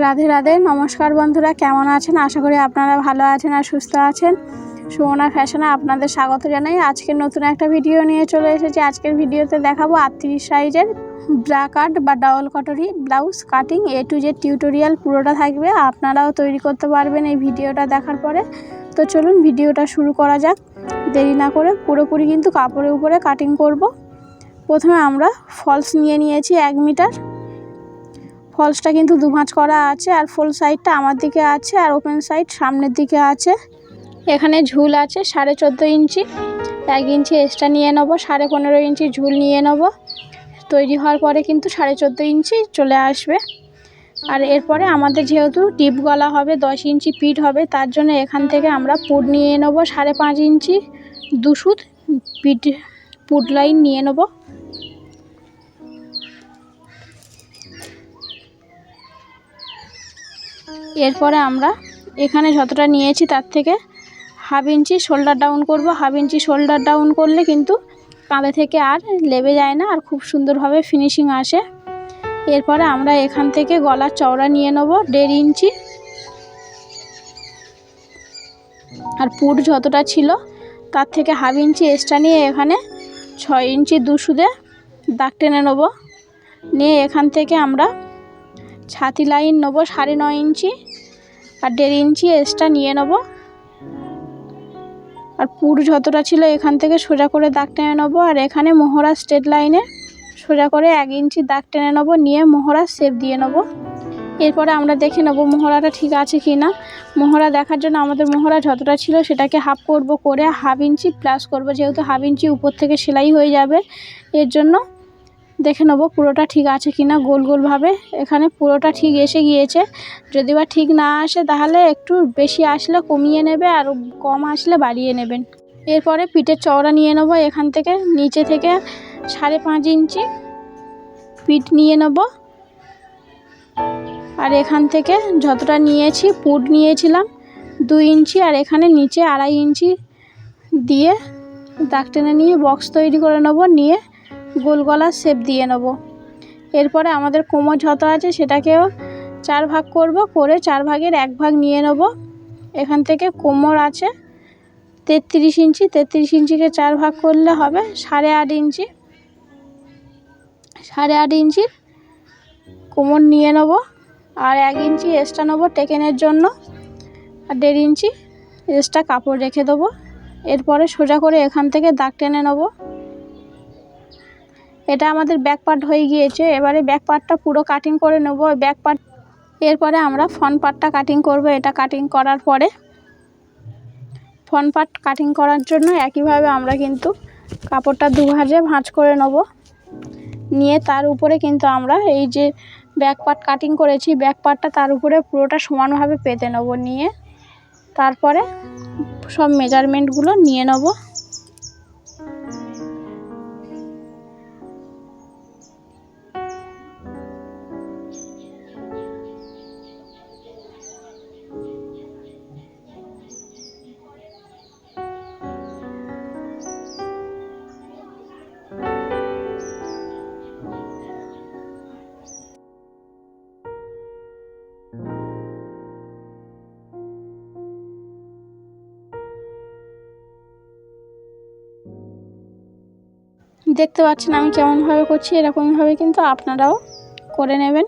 রাধে রাধে, নমস্কার বন্ধুরা, কেমন আছেন? আশা করি আপনারা ভালো আছেন আর সুস্থ আছেন। সুমনা ফ্যাশনে আপনাদের স্বাগত জানাই। আজকের নতুন একটা ভিডিও নিয়ে চলে এসেছি। আজকের ভিডিওতে দেখাবো আটত্রিশ সাইজের ব্রা কাট বা double কটরি blouse cutting. A to Z tutorial পুরোটা থাকবে। আপনারাও তৈরি করতে পারবেন এই ভিডিওটা দেখার পরে। তো চলুন ভিডিওটা শুরু করা যাক। দেরি না করে পুরোপুরি কিন্তু কাপড়ের উপরে কাটিং করব। প্রথমে আমরা ফলস নিয়ে নিয়েছি এক মিটার। ফলসটা কিন্তু দু ভাঁজ করা আছে, আর ফুল সাইডটা আমার দিকে আছে, আর ওপেন সাইড সামনের দিকে আছে। এখানে ঝুল আছে সাড়ে চোদ্দ ইঞ্চি, এক ইঞ্চি এক্সট্রা নিয়ে নেব, সাড়ে পনেরো ইঞ্চি ঝুল নিয়ে নেব। তৈরি হওয়ার পরে কিন্তু সাড়ে চোদ্দ ইঞ্চি চলে আসবে। আর এরপরে আমাদের যেহেতু টিপ গলা হবে, দশ ইঞ্চি পিঠ হবে, তার জন্য এখান থেকে আমরা পুট নিয়ে নেব সাড়ে পাঁচ ইঞ্চি। দুশুদ পিঠ, পুট লাইন নিয়ে নেব। এরপরে আমরা এখানে যতটা নিয়েছি তার থেকে হাফ ইঞ্চি শোল্ডার ডাউন করব। হাফ ইঞ্চি শোল্ডার ডাউন করলে কিন্তু কাঁধে থেকে আর লেবে যায় না, আর খুব সুন্দরভাবে ফিনিশিং আসে। এরপরে আমরা এখান থেকে গলার চওড়া নিয়ে নেব দেড় ইঞ্চি। আর পুট যতটা ছিল তার থেকে হাফ ইঞ্চি এক্সট্রা নিয়ে এখানে ছয় ইঞ্চি দুশুদে দাগ টেনে নেব। নিয়ে এখান থেকে আমরা ছাতি লাইন নেব সাড়ে নয় ইঞ্চি। আর দেড় ইঞ্চি এক্সট্রা নিয়ে নেব। আর পুর যতটা ছিল এখান থেকে সোজা করে দাগ টেনে নেব। আর এখানে মোহরা স্ট্রেট লাইনে সোজা করে এক ইঞ্চি দাগ টেনে নেব, নিয়ে মোহরা শেপ দিয়ে নেব। এরপরে আমরা দেখে নেব মোহরাটা ঠিক আছে কি না মোহরা দেখার জন্য আমাদের মোহরা যতটা ছিল সেটাকে হাফ করব করে হাফ ইঞ্চি প্লাস করব, যেহেতু হাফ ইঞ্চি উপর থেকে সেলাই হয়ে যাবে। এর জন্য দেখে নেব পুরোটা ঠিক আছে কি না গোল গোলভাবে এখানে পুরোটা ঠিক এসে গিয়েছে। যদি বা ঠিক না আসে তাহলে একটু বেশি আসলে কমিয়ে নেবে আর কম আসলে বাড়িয়ে নেবেন। এরপরে পিঠের চওড়া নিয়ে নেব এখান থেকে। নিচে থেকে সাড়ে পাঁচ ইঞ্চি পিঠ নিয়ে নেব। আর এখান থেকে যতটা নিয়েছি পুট নিয়েছিলাম দুই ইঞ্চি আর এখানে নিচে আড়াই ইঞ্চি দিয়ে দাগ টেনে নিয়ে বক্স তৈরি করে নেব নিয়ে। গোল গলার শেপ দিয়ে নেব। এরপরে আমাদের কোমর যত আছে সেটাকেও চার ভাগ করব, করে চার ভাগের এক ভাগ নিয়ে নেব। এখান থেকে কোমর আছে তেত্রিশ ইঞ্চি, তেত্রিশ ইঞ্চিকে চার ভাগ করলে হবে সাড়ে আট ইঞ্চি। সাড়ে আট ইঞ্চির কোমর নিয়ে নেব আর এক ইঞ্চি এক্সট্রা নেব টেকেনের জন্য। আর দেড় ইঞ্চি এক্সট্রা কাপড় রেখে দেবো। এরপরে সোজা করে এখান থেকে দাগ টেনে নেব। এটা আমাদের ব্যাক পার্ট হয়ে গিয়েছে। এবারে ব্যাক পার্টটা পুরো কাটিং করে নেব। ব্যাক পার্ট এরপরে আমরা ফ্রন্ট পার্টটা কাটিং করব। এটা কাটিং করার পরে ফ্রন্ট পার্ট কাটিং করার জন্য একইভাবে আমরা কিন্তু কাপড়টা দু ভাঁজে ভাঁজ করে নেব। নিয়ে তার উপরে কিন্তু আমরা এই যে ব্যাক পার্ট কাটিং করেছি ব্যাক পার্টটা তার উপরে পুরোটা সমানভাবে পেতে নেব। নিয়ে তারপরে সব মেজারমেন্টগুলো নিয়ে নেব। দেখতে পাচ্ছেন আমি কেমনভাবে করছি, এরকমভাবে কিন্তু আপনারাও করে নেবেন।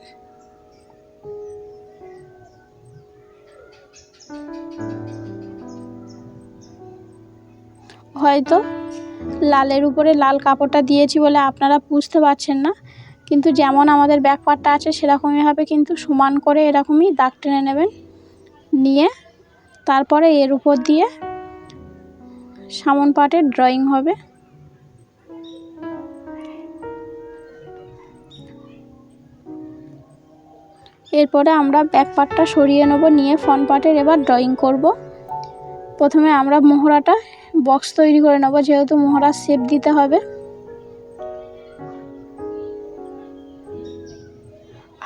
হয়তো লালের উপরে লাল কাপড়টা দিয়েছি বলে আপনারা বুঝতে পারছেন না, কিন্তু যেমন আমাদের ব্যাক পার্টটা আছে সেরকমইভাবে কিন্তু সমান করে এরকমই দাগ টেনে নেবেন, নিয়ে তারপরে এর উপর দিয়ে সামন পাটের ড্রয়িং হবে। এরপরে আমরা ব্যাক পার্টটা সরিয়ে নেব, নিয়ে ফ্রন্ট পার্টের এবার ড্রয়িং করব। প্রথমে আমরা মোহরাটা বক্স তৈরি করে নেব, যেহেতু মোহরার শেপ দিতে হবে।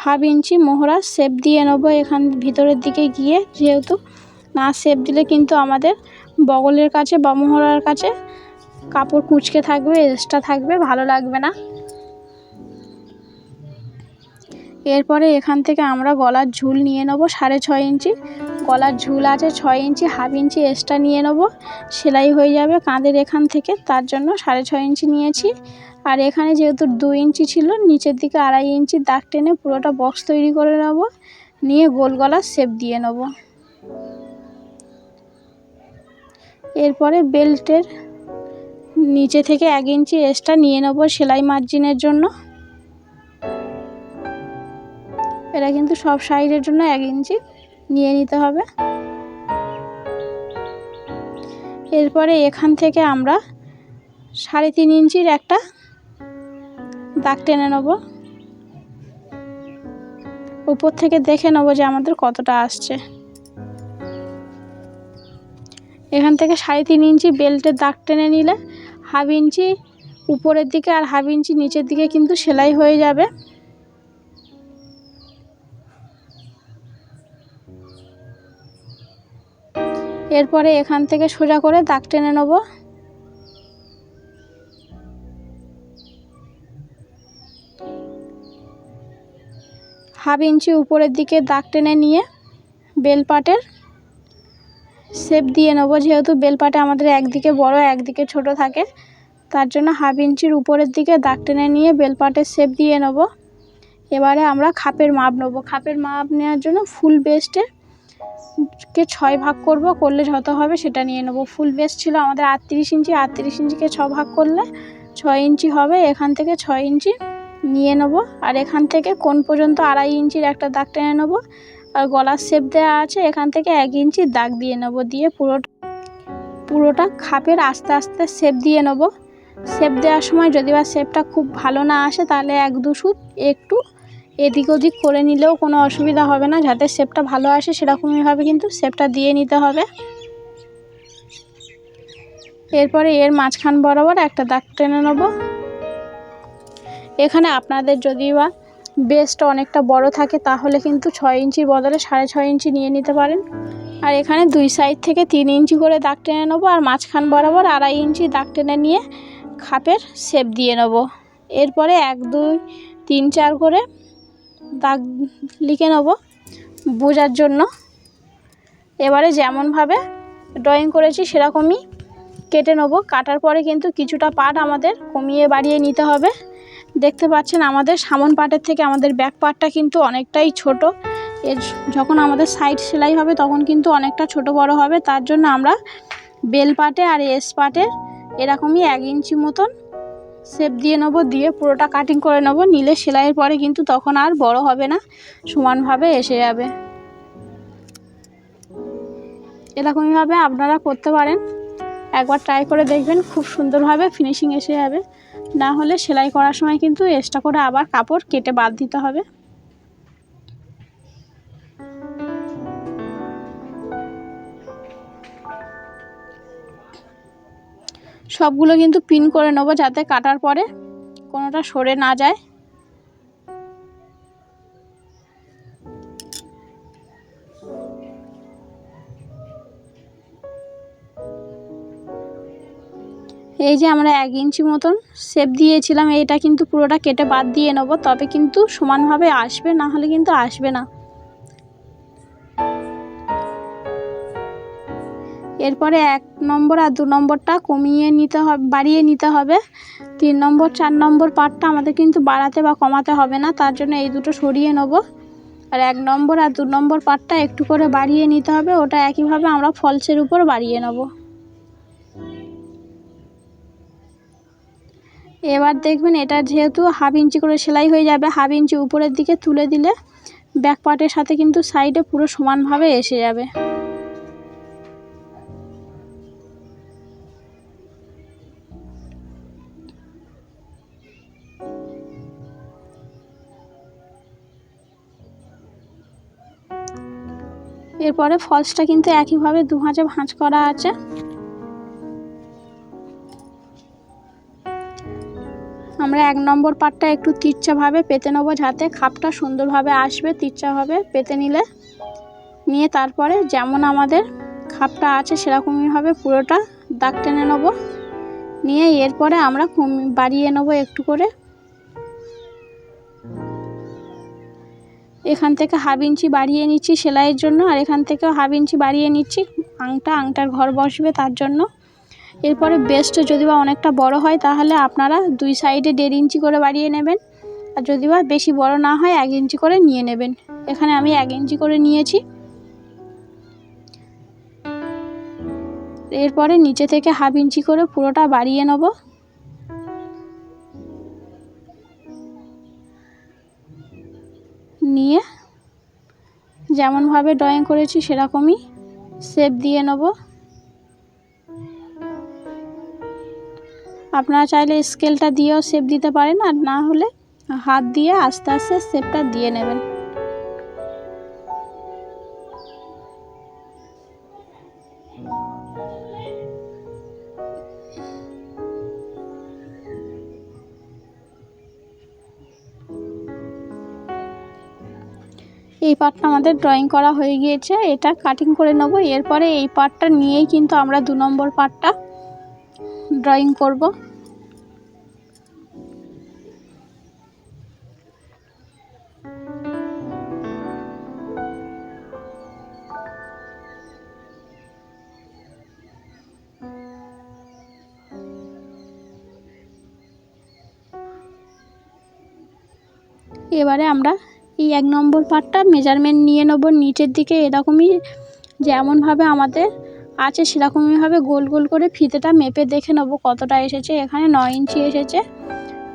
হাফ ইঞ্চি মোহরার শেপ দিয়ে নেব এখান ভিতরের দিকে গিয়ে, যেহেতু না শেপ দিলে কিন্তু আমাদের বগলের কাছে বা মোহরার কাছে কাপড় কুঁচকে থাকবে এক্সট্রা থাকবে, ভালো লাগবে না। এরপরে এখান থেকে আমরা গলার ঝুল নিয়ে নেব সাড়ে ছয় ইঞ্চি। গলার ঝুল আছে ছয় ইঞ্চি, হাফ ইঞ্চি এক্সট্রা নিয়ে নেব। সেলাই হয়ে যাবে কাঁধের এখান থেকে, তার জন্য সাড়ে ছয় ইঞ্চি নিয়েছি। আর এখানে যেহেতু দু ইঞ্চি ছিল, নিচের দিকে আড়াই ইঞ্চি দাগ টেনে পুরোটা বক্স তৈরি করে নেব। নিয়ে গোল গলার শেপ দিয়ে নেব। এরপরে বেল্টের নিচে থেকে এক ইঞ্চি এক্সট্রা নিয়ে নেব সেলাই মার্জিনের জন্য। এটা কিন্তু সব সাইডের জন্য এক ইঞ্চি নিয়ে নিতে হবে। এরপরে এখান থেকে আমরা সাড়ে তিন ইঞ্চির একটা দাগ টেনে নেব। উপর থেকে দেখে নেব যে আমাদের কতটা আসছে। এখান থেকে সাড়ে তিন ইঞ্চি বেল্টের দাগ টেনে নিলে হাফ ইঞ্চি উপরের দিকে আর হাফ ইঞ্চি নিচের দিকে কিন্তু সেলাই হয়ে যাবে। এরপরে এখান থেকে সোজা করে দাগ টেনে নেব। হাফ ইঞ্চি উপরের দিকে দাগ টেনে নিয়ে বেলপাটের শেপ দিয়ে নেব, যেহেতু বেলপাটে আমাদের একদিকে বড়, একদিকে ছোট থাকে। তার জন্য হাফ ইঞ্চির উপরের দিকে দাগ টেনে নিয়ে বেলপাটের শেপ দিয়ে নেব। এবারে আমরা খাপের মাপ নেব। খাপের মাপ নেওয়ার জন্য ফুল বেস্টে কে ছয় ভাগ করব, করলে যত হবে সেটা নিয়ে নেব। ফুল বেস্ট ছিল আমাদের আটত্রিশ ইঞ্চি, আটত্রিশ ইঞ্চিকে ছ ভাগ করলে ছয় ইঞ্চি হবে, এখান থেকে ছয় ইঞ্চি নিয়ে নেব। আর এখান থেকে কোন পর্যন্ত আড়াই ইঞ্চির একটা দাগ টেনে নেব। আর গলার শেপ দেওয়া আছে, এখান থেকে এক ইঞ্চি দাগ দিয়ে নেব, দিয়ে পুরোটা পুরোটা খাপের আস্তে আস্তে শেপ দিয়ে নেব। শেপ দেওয়ার সময় যদি বা শেপটা খুব ভালো না আসে, তাহলে এক দু সুত একটু এদিক ওদিক করে নিলেও কোনো অসুবিধা হবে না। যাতে শেপটা ভালো আসে সেরকমইভাবে কিন্তু শেপটা দিয়ে নিতে হবে। এরপরে এর মাঝখান বরাবর একটা দাগ টেনে নেব। এখানে আপনাদের যদি বা বেস্ট অনেকটা বড় থাকে, তাহলে কিন্তু ছয় ইঞ্চির বদলে সাড়ে ছয় ইঞ্চি নিয়ে নিতে পারেন। আর এখানে দুই সাইড থেকে তিন ইঞ্চি করে দাগ টেনে নেব, আর মাঝখান বরাবর আড়াই ইঞ্চি দাগ টেনে নিয়ে খাপের শেপ দিয়ে নেব। এরপরে এক, দুই, তিন, চার করে দাগ লিখে নেব বোঝার জন্য। এবারে যেমনভাবে ড্রয়িং করেছি, সেরকমই কেটে নেব। কাটার পরে কিন্তু কিছুটা পার্ট আমাদের কমিয়ে বাড়িয়ে নিতে হবে। দেখতে পাচ্ছেন আমাদের সামন পাটের থেকে আমাদের ব্যাক পার্টটা কিন্তু অনেকটাই ছোট। এর যখন আমাদের সাইড সেলাই হবে, তখন কিন্তু অনেকটা ছোট বড় হবে। তার জন্য আমরা বেল পাটে আর এস পাটের এরকমই এক ইঞ্চি মতন শেপ দিয়ে নেব, দিয়ে পুরোটা কাটিং করে নেব। নিলে সেলাইয়ের পরে কিন্তু তখন আর বড় হবে না, সমানভাবে এসে যাবে। এরকমইভাবে আপনারা করতে পারেন। একবার ট্রাই করে দেখবেন, খুব সুন্দরভাবে ফিনিশিং এসে যাবে। না হলে সেলাই করার সময় কিন্তু এক্সট্রা করে আবার কাপড় কেটে বাদ দিতে হবে। সবগুলো কিন্তু পিন করে নেব যাতে কাটার পরে কোনোটা সরে না যায়। এই যে আমরা এক ইঞ্চি মতন সেপ দিয়েছিলাম এটা কিন্তু পুরোটা কেটে বাদ দিয়ে নেব, তবে কিন্তু সমানভাবে আসবে, না হলে কিন্তু আসবে না। এরপরে এক নম্বর আর দু নম্বরটা কমিয়ে নিতে হবে, বাড়িয়ে নিতে হবে। তিন নম্বর, চার নম্বর পার্টটা আমাদের কিন্তু বাড়াতে বা কমাতে হবে না, তার জন্য এই দুটো সরিয়ে নেব। আর এক নম্বর আর দু নম্বর পার্টটা একটু করে বাড়িয়ে নিতে হবে, ওটা একইভাবে আমরা ফলসের উপর বাড়িয়ে নেব। এবার দেখবেন এটা যেহেতু হাফ ইঞ্চি করে সেলাই হয়ে যাবে, হাফ ইঞ্চি উপরের দিকে তুলে দিলে ব্যাক পার্টের সাথে কিন্তু সাইডে পুরো সমানভাবে এসে যাবে। এরপরে ফলসটা কিন্তু একইভাবে দু হাঁচে ভাঁজ করা আছে। আমরা এক নম্বর পাটটা একটু তিরচাভাবে পেতে নেব যাতে খাপটা সুন্দরভাবে আসবে, তিরচাভাবে পেতে নিলে। নিয়ে তারপরে যেমন আমাদের খাপটা আছে সেরকমইভাবে পুরোটা দাগ টেনে নেব। নিয়ে এরপরে আমরা বাড়িয়ে নেব একটু করে। এখান থেকে হাফ ইঞ্চি বাড়িয়ে নিচ্ছি সেলাইয়ের জন্য, আর এখান থেকেও হাফ ইঞ্চি বাড়িয়ে নিচ্ছি। আংটা, আংটার ঘর বসবে তার জন্য। এরপরে বেস্ট যদি বা অনেকটা বড় হয়, তাহলে আপনারা দুই সাইডে দেড় ইঞ্চি করে বাড়িয়ে নেবেন। আর যদি বা বেশি বড় না হয়, এক ইঞ্চি করে নিয়ে নেবেন। এখানে আমি এক ইঞ্চি করে নিয়েছি। এরপরে নিচে থেকে হাফ ইঞ্চি করে পুরোটা বাড়িয়ে নেব। যেমনভাবে ড্রয়িং করেছি, সেরকমই শেপ দিয়ে নেব। আপনারা চাইলে স্কেলটা দিয়েও শেপ দিতে পারেন, আর না হলে হাত দিয়ে আস্তে আস্তে শেপটা দিয়ে নেবেন। পার্টটা আমাদের ড্রয়িং করা হয়ে গিয়েছে, এটা কাটিং করে নেব। এরপরে এই পার্টটা নিয়েই কিন্তু আমরা দু নম্বর পার্টটা ড্রয়িং করব। এবারে আমরা এই এক নম্বর পার্টটা মেজারমেন্ট নিয়ে নেব, নিচের দিকে এরকমই যেমনভাবে আমাদের আছে সেরকমইভাবে গোল গোল করে ফিতেটা মেপে দেখে নেব কতটা এসেছে। এখানে নয় ইঞ্চি এসেছে।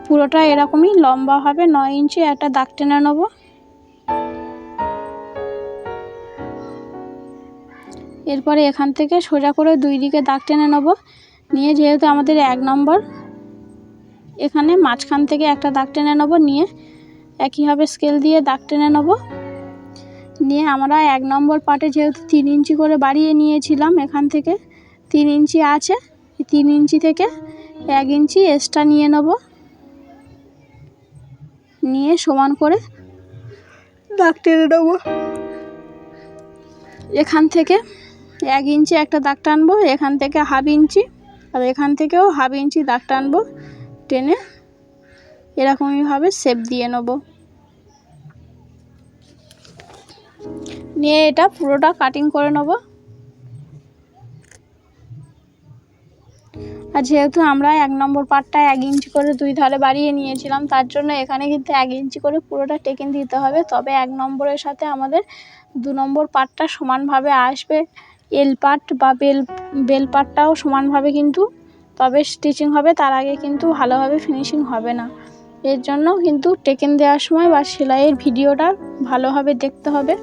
পুরোটা এরকমই লম্বা হবে, নয় ইঞ্চি একটা দাগ টেনে নেব। এরপরে এখান থেকে সোজা করে দুই দিকে দাগ টেনে নেব। নিয়ে যেহেতু আমাদের এক নম্বর, এখানে মাঝখান থেকে একটা দাগ টেনে নেব। নিয়ে একইভাবে স্কেল দিয়ে দাগ টেনে নেব। নিয়ে আমরা এক নম্বর পাটে যেহেতু তিন ইঞ্চি করে বাড়িয়ে নিয়েছিলাম এখান থেকে, তিন ইঞ্চি আছে তিন ইঞ্চি থেকে এক ইঞ্চি এক্সট্রা নিয়ে নেব। নিয়ে সমান করে দাগ টেনে নেব। এখান থেকে এক ইঞ্চি একটা দাগ টানবো, এখান থেকে হাফ ইঞ্চি, আর এখান থেকেও হাফ ইঞ্চি দাগ টানবো, টেনে এরকমইভাবে শেপ দিয়ে নেব। নিয়ে এটা পুরোটা কাটিং করে নেব। আর যেহেতু আমরা এক নম্বর পার্টটা এক ইঞ্চি করে দুই ধারে বাড়িয়ে নিয়েছিলাম, তার জন্য এখানে কিন্তু এক ইঞ্চি করে পুরোটা টেকিং দিতে হবে। তবে এক নম্বরের সাথে আমাদের দু নম্বর পার্টটা সমানভাবে আসবে। এল পাট বা বেল বেল পার্টটাও সমানভাবে কিন্তু তবে স্টিচিং হবে, তার আগে কিন্তু ভালোভাবে ফিনিশিং হবে না। এর জন্য কিন্তু টেকেন দেওয়ার সময় বা সেলাইয়ের ভিডিওটা ভালোভাবে দেখতে হবে।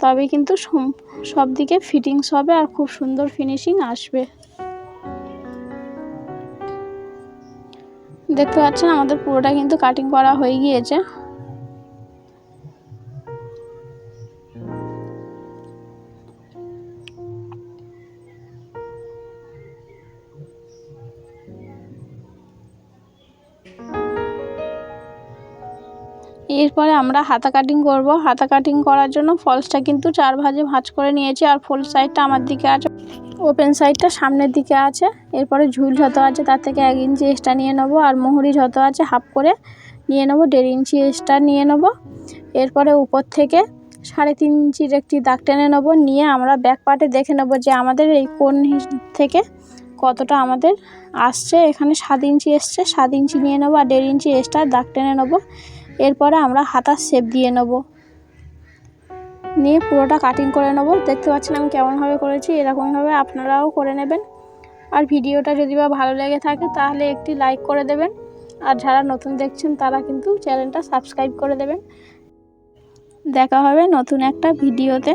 তবে কিন্তু সব দিকে ফিটিংস হবে আর খুব সুন্দর ফিনিশিং আসবে। দেখতে পাচ্ছেন আমাদের পুরোটা কিন্তু কাটিং করা হয়ে গিয়েছে। এরপরে আমরা হাতা কাটিং করব। হাতা কাটিং করার জন্য ফলসটা কিন্তু চার ভাজে ভাঁজ করে নিয়েছি। আর ফোল সাইডটা আমার দিকে আছে। ওপেন সাইডটা সামনের দিকে আছে। এরপরে ঝুল যত আছে তার থেকে এক ইঞ্চি এক্সট্রা নিয়ে নেব। আর মুহুরি যত আছে হাফ করে নিয়ে নেব। দেড় ইঞ্চি এক্সট্রা নিয়ে নেব। এরপরে উপর থেকে সাড়ে তিন ইঞ্চির একটি দাগ টেনে নেব। নিয়ে আমরা ব্যাক পার্টে দেখে নেব যে আমাদের এই কোন থেকে কতটা আমাদের আসছে। এখানে সাত ইঞ্চি এসছে। সাত ইঞ্চি নিয়ে নেব। আর দেড় ইঞ্চি এক্সট্রা দাগ টেনে নেব। এরপরে আমরা হাতার শেপ দিয়ে নেব। নিয়ে পুরোটা কাটিং করে নেব। দেখতে পাচ্ছেন আমি কেমনভাবে করেছি, এরকমভাবে আপনারাও করে নেবেন। আর ভিডিওটা যদি বা ভালো লেগে থাকে তাহলে একটি লাইক করে দেবেন। আর যারা নতুন দেখছেন তারা কিন্তু চ্যানেলটা সাবস্ক্রাইব করে দেবেন। দেখা হবে নতুন একটা ভিডিওতে।